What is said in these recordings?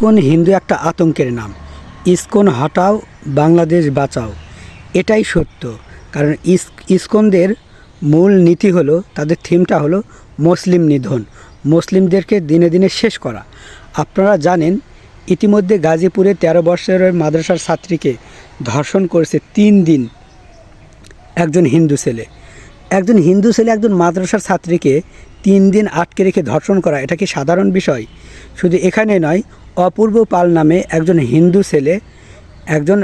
ISKCON Hindu একটা আতঙ্কের নাম। ইসকন হটাও, বাংলাদেশ বাঁচাও। এটাই সত্য। কারণ ইস, ইসকনদের মূল নীতি হলো, তাদের থিমটা হলো মুসলিম নিধন। মুসলিমদেরকে দিনে দিনে শেষ করা। আপনারা জানেন, ইতিমধ্যে গাজীপুরে তেরো বছরের মাদ্রাসার ছাত্রীকে ধর্ষণ করেছে তিন দিন একজন হিন্দু ছেলে। একজন হিন্দু ছেলে একজন মাদ্রাসার ছাত্রীকে তিন দিন আটকে রেখে ধর্ষণ করা, এটা কি সাধারণ বিষয়? শুধু এখানে নয়, অপূর্ব পাল নামে একজন হিন্দু ছেলে, একজন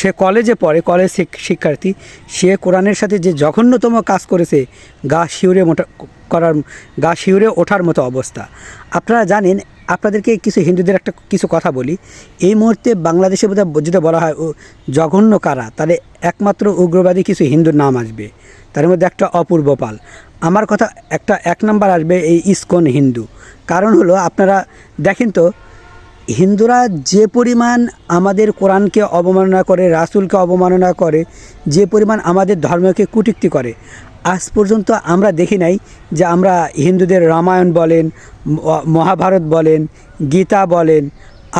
সে কলেজে পড়ে, কলেজ শিক্ষার্থী, সে কোরআনের সাথে যে জঘন্যতম কাজ করেছে, গা শিউরে মোটা, করার, গা শিউরে ওঠার মতো অবস্থা। আপনারা জানেন আপনাদেরকে কিছু হিন্দুদের একটা কিছু কথা বলি। এই মুহূর্তে বাংলাদেশে বোধহয় যদি বলা হয় জঘন্য কারা, তাহলে একমাত্র উগ্রবাদী কিছু হিন্দুর নাম আসবে। তার মধ্যে একটা অপূর্ব পাল। আমার কথা একটা, এক নাম্বার আসবে এই ইসকন হিন্দু। কারণ হলো, আপনারা দেখেন তো, হিন্দুরা যে পরিমাণ আমাদের কোরআনকে অবমাননা করে, রাসূলকে অবমাননা করে, যে পরিমাণ আমাদের ধর্মকে কুটিক্তি করে আজ পর্যন্ত আমরা দেখি নাই যে আমরা হিন্দুদের রামায়ণ বলেন মহাভারত বলেন, গীতা বলেন,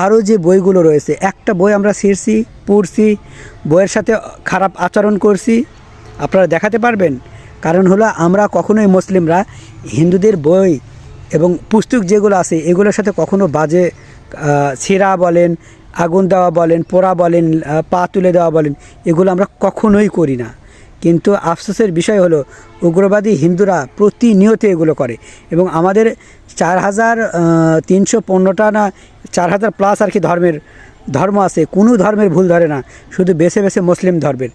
আরও যে বইগুলো রয়েছে, একটা বই আমরা ছিঁড়ছি পড়ছি, বইয়ের সাথে খারাপ আচরণ করছি, আপনারা দেখাতে পারবেন। কারণ হলো আমরা কখনোই মুসলিমরা হিন্দুদের বই এবং পুস্তক যেগুলো আছে, এগুলোর সাথে কখনো বাজে ছেঁড়া বলেন, আগুন দেওয়া বলেন, পোড়া বলেন পা তুলে দেওয়া বলেন, এগুলো আমরা কখনোই করি না। কিন্তু আফসোসের বিষয় হলো, উগ্রবাদী হিন্দুরা প্রতিনিয়ত এগুলো করে এবং আমাদের চার হাজার তিনশো পনেরোটা না, চার হাজার প্লাস আর কি ধর্মের, ধর্ম আছে। কোনো ধর্মের ভুল ধরে না। শুধু বেছে বেছে মুসলিম ধর্মের।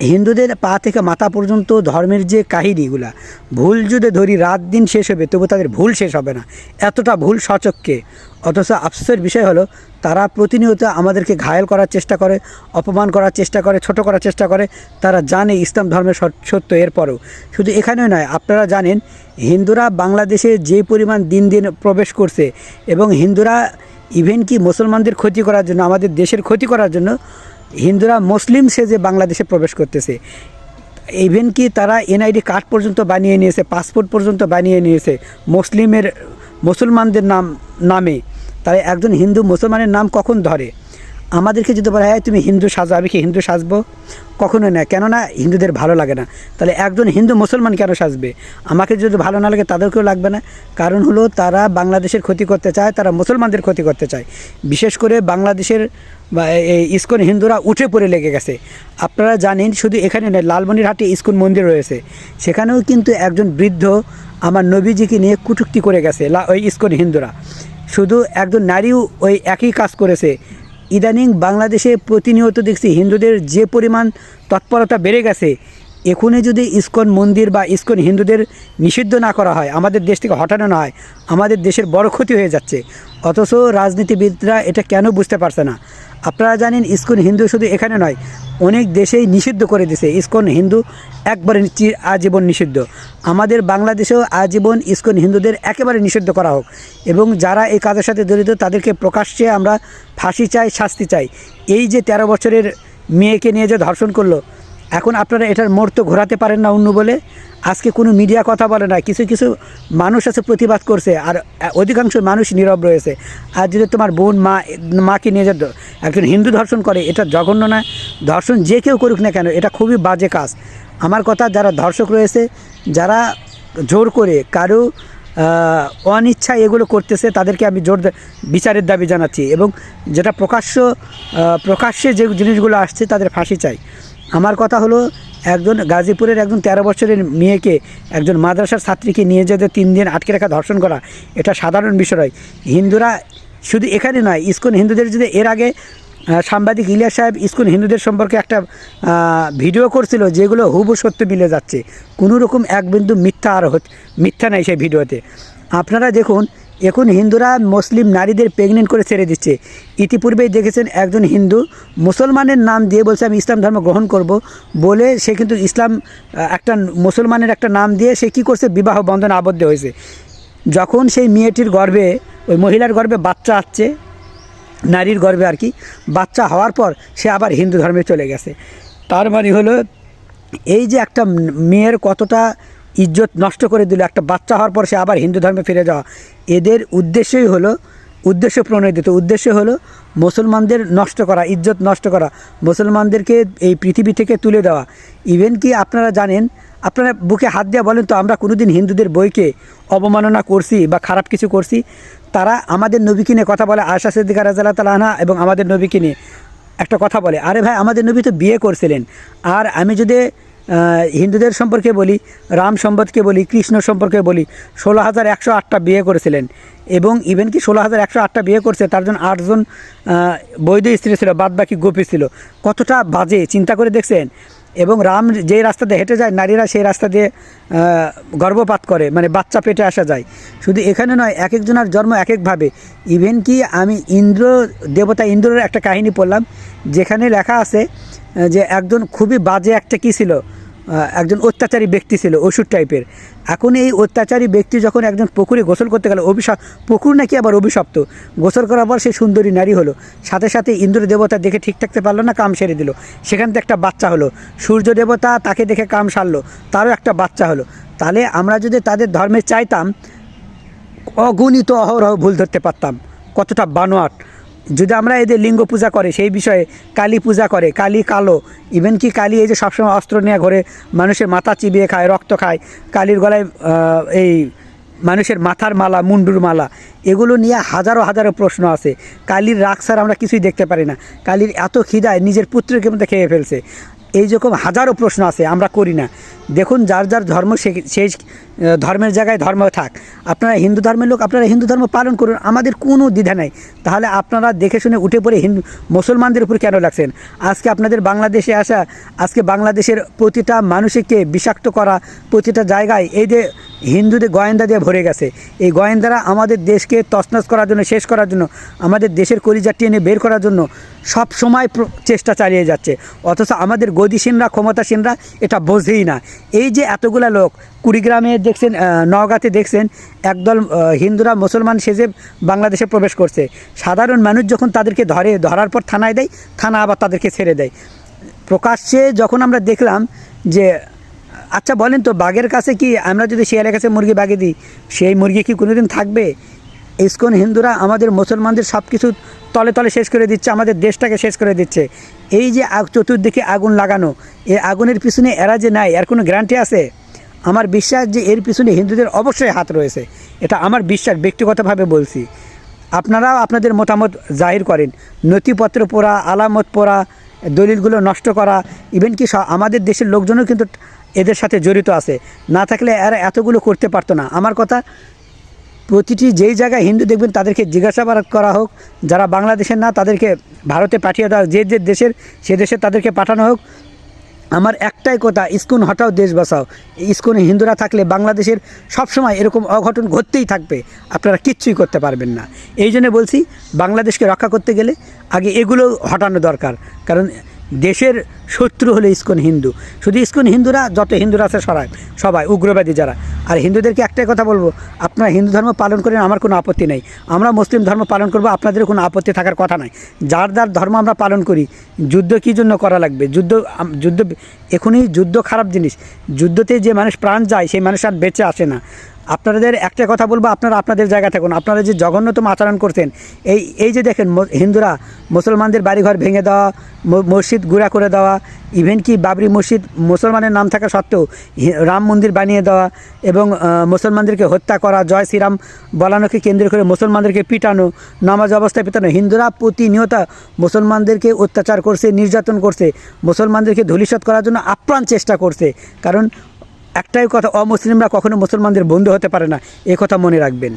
হিন্দুদের পা থেকে মাথা পর্যন্ত ধর্মের যে কাহিনিগুলা, ভুল যদি ধরি রাত দিন শেষ হবে, তবু তাদের ভুল শেষ হবে না। এতটা ভুল সচককে অথচ আফসোসের বিষয় হলো, তারা প্রতিনিয়ত আমাদেরকে ঘায়েল করার চেষ্টা করে, অপমান করার চেষ্টা করে, ছোট করার চেষ্টা করে। তারা জানে ইসলাম ধর্মের সত- সত্য এরপরেও। শুধু এখানেও নয়, আপনারা জানেন, হিন্দুরা বাংলাদেশে যে পরিমাণ দিন দিন প্রবেশ করছে এবং হিন্দুরা ইভেন কি মুসলমানদের ক্ষতি করার জন্য, আমাদের দেশের ক্ষতি করার জন্য হিন্দুরা, মুসলিম সেজে বাংলাদেশে প্রবেশ করতেছে ইভেন কি তারা এনআইডি কার্ড পর্যন্ত বানিয়ে নিয়েছে পাসপোর্ট পর্যন্ত বানিয়ে নিয়েছে, মুসলিমের, মুসলমানদের নাম, নামে তাই একজন হিন্দু, মুসলমানের নাম কখন ধরে? আমাদেরকে যদি বলা হয় তুমি হিন্দু সাজো, আমি কি হিন্দু সাজবো? কখনো না। কেননা হিন্দুদের ভালো লাগে না। তাহলে একজন হিন্দু মুসলমান কেন সাজবে? আমাকে যদি ভালো না লাগে, তাদেরকেও লাগবে না। কারণ হলো, তারা বাংলাদেশের ক্ষতি করতে চায়, তারা মুসলমানদের ক্ষতি করতে চায়। বিশেষ করে বাংলাদেশের এই ইস্কন হিন্দুরা উঠে পড়ে লেগে গেছে। আপনারা জানেন, শুধু এখানে নয়, লালমনিরহাটে ইস্কন মন্দির রয়েছে। সেখানেও কিন্তু একজন বৃদ্ধ আমার নবীজিকে নিয়ে কুটুক্তি করে গেছে, লা, ওই ইস্কন হিন্দুরা। শুধু একজন নারীও ওই একই কাজ করেছে। ইদানিং বাংলাদেশে প্রতিনিয়ত দেখছি হিন্দুদের যে পরিমাণ তৎপরতা বেড়ে গেছে এখনই যদি ইস্কন মন্দির বা ইস্কন হিন্দুদের নিষিদ্ধ না করা হয়, আমাদের দেশ থেকে হটানো না হয়, আমাদের দেশের বড় ক্ষতি হয়ে যাচ্ছে। অথচ রাজনীতিবিদরা এটা কেন বুঝতে পারছে না? আপনারা জানেন ইস্কন হিন্দু শুধু এখানে নয়, অনেক দেশেই নিষিদ্ধ করে দিছে। ইস্কন হিন্দু একবারে আজীবন নিষিদ্ধ। আমাদের বাংলাদেশেও আজীবন ইস্কন হিন্দুদের একেবারে নিষিদ্ধ করা হোক এবং যারা এই কাজের সাথে জড়িত তাদেরকে প্রকাশ্যে আমরা ফাঁসি চাই, শাস্তি চাই। এই যে তেরো বছরের মেয়েকে নিয়ে যে ধর্ষণ করল এখন আপনারা এটার মোড় তো ঘোরাতে পারেন না অন্য বলে। আজকে কোনো মিডিয়া কথা বলে না কিছু কিছু মানুষ আছে প্রতিবাদ করছে, আর অধিকাংশ মানুষ নীরব রয়েছে। আর যদি তোমার বোন, মা, মাকে নিয়ে যে একজন হিন্দু ধর্ষণ করে, এটা জঘন্য না ধর্ষণ যে কেউ করুক না কেন, এটা খুবই বাজে কাজ। আমার কথা যারা ধর্ষক রয়েছে, যারা জোর করে কারও অনিচ্ছা এগুলো করতেছে, তাদেরকে আমি জোর বিচারের দাবি জানাচ্ছি। এবং যেটা প্রকাশ্য প্রকাশ্যে যে জিনিসগুলো আসছে, তাদের ফাঁসি চাই। আমার কথা হলো, একজন গাজীপুরের একজন তেরো বছরের মেয়েকে, একজন মাদ্রাসার ছাত্রীকে নিয়ে যেতে তিন দিন আটকে রাখা, ধর্ষণ করা, এটা সাধারণ বিষয়। হিন্দুরা শুধু এখানে নয়, ইস্কন হিন্দুদের যদি এর আগে সাংবাদিক ইলিয়াস সাহেব ইস্কন হিন্দুদের সম্পর্কে একটা ভিডিও করছিল, যেগুলো হুবু সত্য মিলে যাচ্ছে। কোনো রকম এক বিন্দু মিথ্যা আর মিথ্যা নাই সেই ভিডিওতে। আপনারা দেখুন এখন হিন্দুরা মুসলিম নারীদের প্রেগনেন্ট করে ছেড়ে দিচ্ছে। ইতিপূর্বেই দেখেছেন একজন হিন্দু, মুসলমানের নাম দিয়ে বলছে, আমি ইসলাম ধর্ম গ্রহণ করব। বলে সে কিন্তু ইসলাম একটা মুসলমানের একটা নাম দিয়ে সে কী করছে? বিবাহ বন্ধনে আবদ্ধ হয়েছে। যখন সেই মেয়েটির গর্ভে, ওই মহিলার গর্ভে বাচ্চা আসছে, নারীর গর্ভে আর কি, বাচ্চা হওয়ার পর সে আবার হিন্দু ধর্মে চলে গেছে। তার মানে হলো, এই যে একটা মেয়ের কতটা ইজ্জত নষ্ট করে দিল। একটা বাচ্চা হওয়ার পর সে আবার হিন্দু ধর্মে ফিরে যাওয়া। এদের উদ্দেশ্যই হলো, উদ্দেশ্য প্রণোদিত। উদ্দেশ্য হলো মুসলমানদের নষ্ট করা, ইজ্জত নষ্ট করা, মুসলমানদেরকে এই পৃথিবী থেকে তুলে দেওয়া। ইভেন কি আপনারা জানেন, আপনারা বুকে হাত দিয়ে বলেন, তো আমরা কোনোদিন হিন্দুদের বইকে অবমাননা করছি বা খারাপ কিছু করছি? তারা আমাদের নবীকে নিয়ে কথা বলে আশা সিদ্দিকা তালা আনহা এবং আমাদের নবীকে নিয়ে একটা কথা বলে, আরে ভাই, আমাদের নবী তো বিয়ে করছিলেন। আর আমি যদি হিন্দুদের সম্পর্কে বলি, রাম সম্পর্কে বলি, কৃষ্ণ সম্পর্কে বলি ষোলো হাজার একশো আটটা বিয়ে করেছিলেন। এবং ইভেন কি ষোলো হাজার একশো আটটা বিয়ে করছে, তার জন্য আটজন বৈধ স্ত্রী ছিল বাদ বাকি গোপী ছিল। কতটা বাজে, চিন্তা করে দেখছেন? এবং রাম যেই রাস্তা দিয়ে হেঁটে যায়, নারীরা সেই রাস্তা দিয়ে গর্ভপাত করে মানে বাচ্চা পেটে আসা যায়। শুধু এখানে নয় এক একজনের জন্ম এক একভাবে ইভেন কি আমি ইন্দ্র দেবতা ইন্দ্রের একটা কাহিনী পড়লাম, যেখানে লেখা আছে যে একজন খুবই বাজে একটা কী ছিল? একজন অত্যাচারী ব্যক্তি ছিল, ওষুধ টাইপের এখন এই অত্যাচারী ব্যক্তি যখন একজন পুকুরে গোসল করতে গেল, অভিশাপ, পুকুর নাকি আবার অভিশপ্ত? গোসল করার পর সে সুন্দরী নারী হলো। সাথে সাথে ইন্দ্র দেবতা দেখে ঠিক থাকতে পারল না, কাম সেরে দিল। সেখান থেকে একটা বাচ্চা হলো। সূর্য দেবতা তাকে দেখে কাম সারলো। তারও একটা বাচ্চা হলো। তাহলে আমরা যদি তাদের ধর্মে চাইতাম, অগণিত অহরহ ভুল ধরতে পারতাম। কতটা বানোয়াট। যদি আমরা এদের লিঙ্গ পূজা করে, সেই বিষয়ে কালী পূজা করে, কালী কালো ইভেন কি কালী এই যে সবসময় অস্ত্র নিয়ে ঘরে, মানুষের মাথা চিবিয়ে খায়, রক্ত খায়, কালীর গলায় এই মানুষের মাথার মালা, মুন্ডুর মালা, এগুলো নিয়ে হাজারো হাজারো প্রশ্ন আছে। কালীর রাগ ছাড়া আমরা কিছুই দেখতে পারি না। কালীর এত খিদায় নিজের পুত্রকে মধ্যে খেয়ে ফেলছে। এই রকম হাজারো প্রশ্ন আছে, আমরা করি না। দেখুন, যার যার ধর্ম সেই ধর্মের জায়গায় ধর্ম থাক। আপনারা হিন্দু ধর্মের লোক, আপনারা হিন্দু ধর্ম পালন করুন, আমাদের কোনো দ্বিধা নাই। তাহলে আপনারা দেখে শুনে উঠে পড়ে হিন্দু মুসলমানদের উপর কেন লাগছেন? আজকে আপনাদের বাংলাদেশে আসা, আজকে বাংলাদেশের প্রতিটা মানুষকে বিষাক্ত করা প্রতিটা জায়গায় এই যে হিন্দুদের গোয়েন্দা দিয়ে ভরে গেছে। এই গোয়েন্দারা আমাদের দেশকে তছনছ করার জন্য, শেষ করার জন্য, আমাদের দেশের কলিজা টেনে বের করার জন্য সব সময় চেষ্টা চালিয়ে যাচ্ছে। অথচ আমাদের গদিসীনরা, ক্ষমতাসীনরা এটা বোঝেই না। এই যে এতগুলা লোক, কুড়িগ্রামে দেখছেন নওগাঁতে দেখছেন, একদল হিন্দুরা মুসলমান সেজে বাংলাদেশে প্রবেশ করছে। সাধারণ মানুষ যখন তাদেরকে ধরে, ধরার পর থানায় দেয়, থানা আবার তাদেরকে ছেড়ে দেয়। প্রকাশ্যে যখন আমরা দেখলাম যে আচ্ছা বলেন তো, বাঘের কাছে কি আমরা যদি শিয়ালের কাছে মুরগি বাগে দিই, সেই মুরগি কি কোনোদিন থাকবে? ইস্কন হিন্দুরা আমাদের মুসলমানদের সব কিছু তলে তলে শেষ করে দিচ্ছে, আমাদের দেশটাকে শেষ করে দিচ্ছে। এই যে চতুর্দিকে আগুন লাগানো, এই আগুনের পিছনে এরা যে নাই, এর কোনো গ্যারান্টি আছে? আমার বিশ্বাস যে এর পিছনে হিন্দুদের অবশ্যই হাত রয়েছে। এটা আমার বিশ্বাস, ব্যক্তিগতভাবে বলছি। আপনারাও আপনাদের মতামত জাহির করেন। নথিপত্র পড়া, আলামত পড়া দলিলগুলো নষ্ট করা ইভেন কি আমাদের দেশের লোকজনও কিন্তু এদের সাথে জড়িত আছে। না থাকলে এরা এতগুলো করতে পারতো না। আমার কথা, প্রতিটি যেই জায়গায় হিন্দু দেখবেন, তাদেরকে জিজ্ঞাসাবাদ করা হোক, যারা বাংলাদেশের না, তাদেরকে ভারতে পাঠিয়ে দেওয়া যে যে দেশের, সে দেশে তাদেরকে পাঠানো হোক আমার একটাই কথা, ইস্কুন হটাও দেশ বাঁচাও। ইস্কুনে হিন্দুরা থাকলে বাংলাদেশের সবসময় এরকম অঘটন ঘটতেই থাকবে, আপনারা কিচ্ছুই করতে পারবেন না। এই জন্য বলছি, বাংলাদেশকে রক্ষা করতে গেলে আগে এগুলো হটানো দরকার। কারণ দেশের শত্রু হলো ইস্কন হিন্দু। শুধু ইস্কন হিন্দুরা, যত হিন্দুরা আছে সবাই সবাই, উগ্রবাদী যারা। আর হিন্দুদেরকে একটাই কথা বলব, আপনারা হিন্দু ধর্ম পালন করেন, আমার কোনো আপত্তি নেই। আমরা মুসলিম ধর্ম পালন করব, আপনাদের কোনো আপত্তি থাকার কথা নাই। যার যার ধর্ম আমরা পালন করি, যুদ্ধ কী জন্য করা লাগবে? যুদ্ধ যুদ্ধ এখনই যুদ্ধ খারাপ জিনিস। যুদ্ধতে যে মানুষ প্রাণ যায় সেই মানুষ আর বেঁচে আসে না। আপনাদের একটা কথা বলব, আপনারা আপনাদের জায়গা থাকুন। আপনারা যে জঘন্যতম আচরণ করছেন, এই এই যে দেখেন হিন্দুরা মুসলমানদের বাড়িঘর ভেঙে দেওয়া মসজিদ গুঁড়া করে দেওয়া ইভেন কি বাবরি মসজিদ মুসলমানের নাম থাকা সত্ত্বেও রাম মন্দির বানিয়ে দেওয়া এবং মুসলমানদেরকে হত্যা করা, জয় শ্রীরাম বলানোকে কেন্দ্র করে মুসলমানদেরকে পিটানো, নামাজ অবস্থায় পিটানো, হিন্দুরা প্রতিনিয়ত মুসলমানদেরকে অত্যাচার করছে, নির্যাতন করছে, মুসলমানদেরকে ধূলিসাৎ করার জন্য আপ্রাণ চেষ্টা করছে। কারণ একটাই কথা অমুসলিমরা কখনো মুসলমানদের বন্ধু হতে পারে না এ কথা মনে রাখবেন।